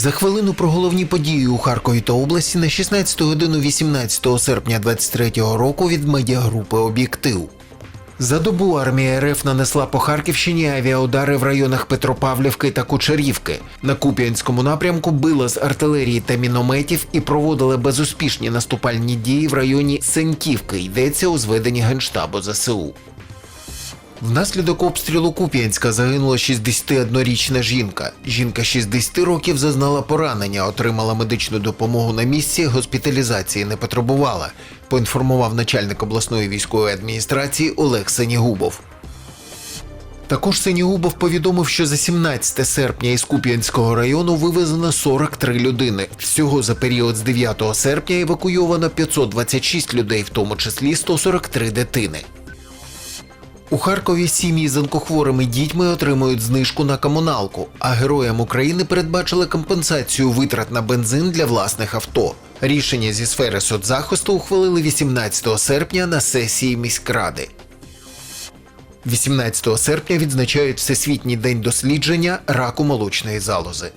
За хвилину про головні події у Харкові та області на 16 годину 18 серпня 23 року від медіагрупи Об'єктив. За добу армія РФ нанесла по Харківщині авіаудари в районах Петропавлівки та Кучерівки. На Куп'янському напрямку била з артилерії та мінометів і проводили безуспішні наступальні дії в районі Сеньківки. Йдеться у зведенні генштабу ЗСУ. Внаслідок обстрілу Куп'янська загинула 61-річна жінка. Жінка 60 років зазнала поранення, отримала медичну допомогу на місці, госпіталізації не потребувала, поінформував начальник обласної військової адміністрації Олег Сенігубов. Також Сенігубов повідомив, що за 17 серпня із Куп'янського району вивезено 43 людини. Всього за період з 9 серпня евакуйовано 526 людей, в тому числі 143 дитини. У Харкові сім'ї з онкохворими дітьми отримують знижку на комуналку, а героям України передбачили компенсацію витрат на бензин для власних авто. Рішення зі сфери соцзахисту ухвалили 18 серпня на сесії міськради. 18 серпня відзначають Всесвітній день дослідження раку молочної залози.